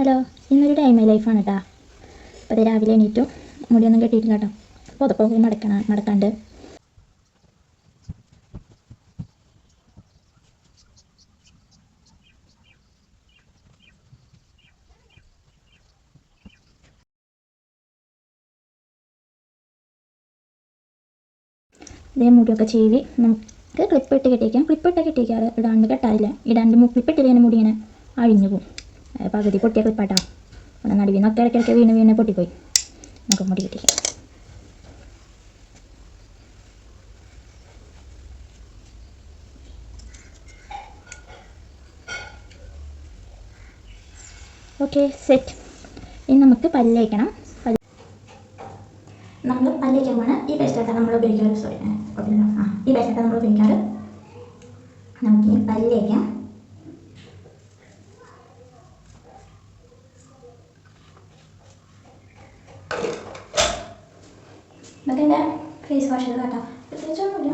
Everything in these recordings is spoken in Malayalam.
ഹലോ ഇന്നൊരു ടൈം ലൈഫാണ് കേട്ടോ അപ്പോൾ അത് രാവിലെ എണീറ്റു. മുടിയൊന്നും കെട്ടിയിട്ടില്ല കേട്ടോ അപ്പോൾ പുതപ്പൊക്കെ മടക്കണം മടക്കാണ്ട്. ഇതേ മുടിയൊക്കെ ചെയ്തി നമുക്ക് ക്ലിപ്പ് ഇട്ട് കെട്ടിയിരിക്കാം ക്ലിപ്പ് ഇട്ട് കെട്ടിയിരിക്കാറ് ഇടാണ്ട് കെട്ടാറില്ല. ഇടാണ്ട് ക്ലിപ്പ് ഇട്ടില്ലെങ്കിൽ മുടി ഇങ്ങനെ അഴിഞ്ഞു പോകും. പകുതി പൊട്ടിയ ക്ലിപ്പാട്ടാ അവിടെ നടുവിൽ നിന്നൊക്കെ ഇടയ്ക്കിടയ്ക്ക് വീണ് വീണ് പൊട്ടിപ്പോയി. നമുക്ക് മുടി കെട്ടിക്കാം ഓക്കെ സെറ്റ് ഇനി നമുക്ക് പല്ലേക്കണം പല്ല് നമ്മൾ പല്ലേക്കാൻ പോണ ഈ പേസ്റ്റാണ് നമ്മൾ ഉപയോഗിക്കാറ്. സോറി ആ ഈ പേസ്റ്റാണ് നമ്മൾ ഉപയോഗിക്കാറ്. നമുക്ക് പല്ലേക്കാം ഇതൊക്കെ എന്റെ ഫേസ് വാഷ് ചെയ്ത് കേട്ടോ. പ്രത്യേകിച്ചൊന്നുമില്ല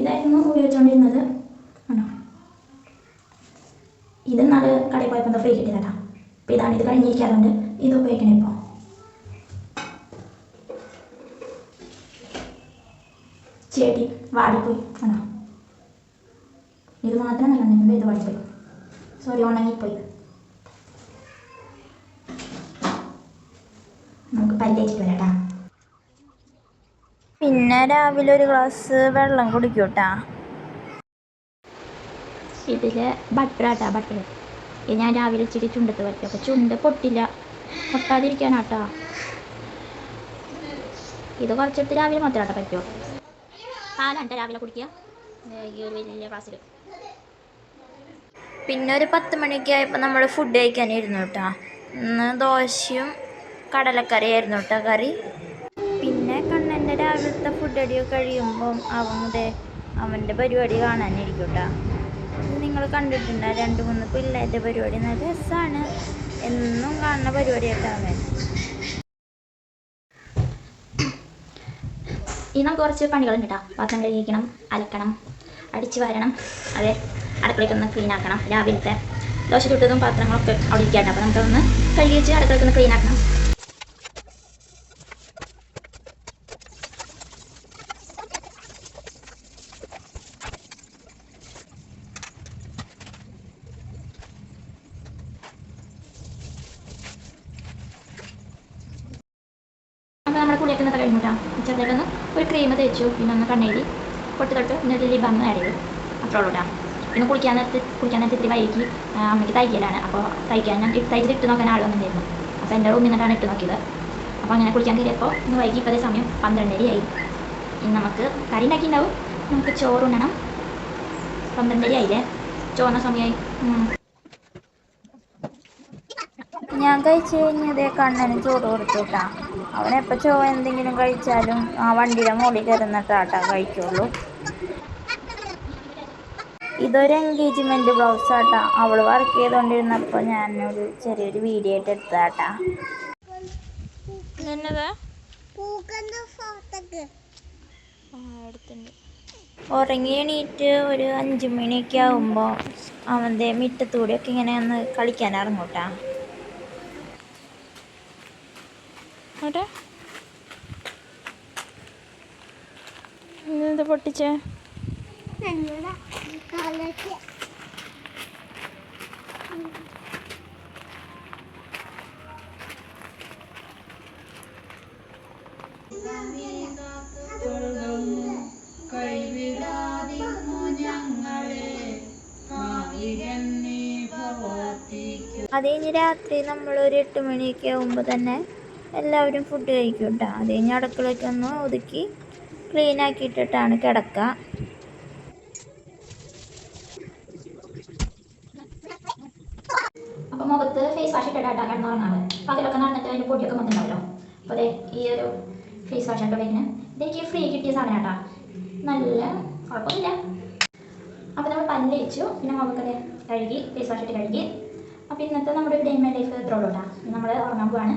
ഇതായിരുന്നു ഉപയോഗിച്ചുകൊണ്ടിരുന്നത് ആണോ? ഇത് നാല് കടയിൽ പോയപ്പോൾ ഫ്രീ കിട്ടിയത് കേട്ടോ. അപ്പോൾ ഇതാണ് ഇത് കഴിഞ്ഞിരിക്കാറുണ്ട്. ഇത് ഉപയോഗിക്കണേ ഇപ്പോൾ ചെടി വാടിപ്പോയി. ആണോ? ഇത് മാത്രം നല്ലതുണ്ട് ഇത് വാടിപ്പോയി. സോറി ഉണങ്ങിപ്പോയി. നമുക്ക് പല്ലേച്ചിട്ട് വരാം കേട്ടോ. പിന്നെ രാവിലെ ഒരു ഗ്ലാസ് വെള്ളം കുടിക്കൂട്ടാ. ഇതിൽ ബട്ടറാട്ടാ ബട്ടർ ഇത് ഞാൻ രാവിലെ ഇച്ചിരി ചുണ്ടത്ത് വയ്ക്കും അപ്പോൾ ചുണ്ട് പൊട്ടില്ല. പൊട്ടാതിരിക്കാനാട്ടാ. ഇത് കുറച്ചെടുത്ത് രാവിലെ മാത്രം ആട്ടാ പറ്റുമോ പാലാട്ട രാവിലെ കുടിക്കുക? ഈ ഒരു വലിയ പിന്നെ ഒരു പത്ത് മണിയൊക്കെ ആയപ്പോൾ നമ്മൾ ഫുഡ് കഴിക്കാനിരുന്നു കേട്ടാ ഇന്ന് ദോശയും കടലക്കറിയായിരുന്നു കേട്ടോ കറി. പിന്നെ രാവിലത്തെ ഫുഡ് അടിയൊക്കെ കഴിയുമ്പം അവന്റെ അവന്റെ പരിപാടി കാണാനിരിക്കും കേട്ടാ നിങ്ങൾ കണ്ടിട്ടുണ്ടോ? രണ്ട് മൂന്ന് പിള്ളേരുടെ പരിപാടി നല്ല രസമാണ് എന്നും കാണുന്ന പരിപാടിയായിട്ടാണ് അവൻ. ഇന്നും കുറച്ച് പണികളുണ്ട് കേട്ടോ പാത്രം കഴുകിക്കണം അലക്കണം അടിച്ച് വാരണം അതെ അടുക്കളയ്ക്കൊന്ന് ക്ലീൻ ആക്കണം രാവിലത്തെ ദോശ ചുട്ടതും പാത്രങ്ങളൊക്കെ അവിടെ ഇരിക്കട്ടെ. അപ്പോൾ നമുക്കൊന്ന് കഴുകി വെച്ച് അടുക്കളയ്ക്കൊന്ന് ക്ലീൻ ആക്കണം. നമ്മുടെ കുളിയൊക്കെ ഇന്നത്തെ കഴിഞ്ഞു കേട്ടോ ചെറുതായിട്ടൊന്ന് ഒരു ക്രീം തേച്ചു. പിന്നെ ഒന്ന് കണ്ണേരി പൊട്ടി തൊട്ട് പിന്നെ ഒരു ലിബാം ആഡ് ചെയ്തു. അത്രേ ഉള്ളൂ കേട്ടോ പിന്നെ കുളിക്കാൻ നേരത്ത് കുളിക്കാൻ നേരത്ത് ഇത്തിരി വൈകി അമ്മയ്ക്ക് തയ്ക്കലാണ് അപ്പോൾ തയ്ക്കാൻ ഞാൻ തയ്ച്ചിട്ട് ഇട്ട് നോക്കാൻ ആൾ വന്നിട്ടുണ്ടായിരുന്നു. അപ്പോൾ എന്റെ റൂമിൽ നിന്നിട്ടാണ് ഇട്ട് നോക്കിയത്. അപ്പോൾ അങ്ങനെ കുളിക്കാൻ കയറിയപ്പോൾ ഇന്ന് വൈകി ഇപ്പോൾ അതേ സമയം പന്ത്രണ്ടരയായി ഇനി നമുക്ക് കറി ഉണ്ടാക്കിയിട്ടുണ്ടാവും. നമുക്ക് ചോറുണ്ണണം പന്ത്രണ്ടരയായില്ലേ ചോറിന സമയമായി. ഞാൻ കഴിച്ചു കഴിഞ്ഞതേ കണ്ണന് ചോറ് കൊടുത്തു കേട്ടാ അവനെപ്പോൾ ചോ എന്തെങ്കിലും കഴിച്ചാലും ആ വണ്ടിയുടെ മുകളിൽ കയറുന്നിട്ടാട്ടാ കഴിക്കുള്ളൂ. ഇതൊരു എൻഗേജ്മെന്റ് ബ്ലൗസ് ആട്ടാ. അവൾ വർക്ക് ചെയ്തുകൊണ്ടിരുന്നപ്പോൾ ഞാനൊരു ചെറിയൊരു വീഡിയോ ആയിട്ട് എടുത്താട്ടാ ഉറങ്ങി എണീറ്റ് ഒരു അഞ്ച് മണിയൊക്കെ ആകുമ്പോൾ അവന്റെ മുറ്റത്തൂടെയൊക്കെ ഇങ്ങനെ ഒന്ന് കളിക്കാൻ ഇറങ്ങൂട്ടാ. അവിടെ. ഇതെന്താ പൊട്ടിച്ചേ? അതേ കഴിഞ്ഞ് രാത്രി നമ്മളൊരു ഒരു എട്ട് മണിയൊക്കെ ആകുമ്പോൾ തന്നെ എല്ലാവരും ഫുഡ് കഴിക്കും കേട്ടോ അത് കഴിഞ്ഞ് അടുക്കളയ്ക്ക് ഒന്ന് ഒതുക്കി ക്ലീൻ ആക്കിയിട്ടിട്ടാണ് കിടക്കുക അപ്പോൾ മുഖത്ത് ഫേസ് വാഷ് ഇട്ടിട്ടാ കിടന്നുറങ്ങാറ് പകലൊക്കെ നടന്നിട്ട് അതിന്റെ പൊടിയൊക്കെ വന്നിട്ടുണ്ടാവല്ലോ. അപ്പോൾ അതെ ഈ ഒരു ഫേസ് വാഷ് ആട്ടോ വരുന്നത് ഇതെനിക്ക് ഫ്രീ കിട്ടിയ സാധനം കേട്ടോ നല്ല കുഴപ്പമില്ല അപ്പോൾ നമ്മൾ പല്ല് വെച്ചു പിന്നെ മുഖക്കത് കഴുകി ഫേസ് വാഷ് ഇട്ട് കഴുകി. അപ്പോൾ ഇന്നത്തെ നമ്മുടെ ഡേ മൈ ലൈഫ് ഇത്രയുള്ളൂ കേട്ടോ നമ്മൾ ഉറങ്ങാൻ പോവാണ്.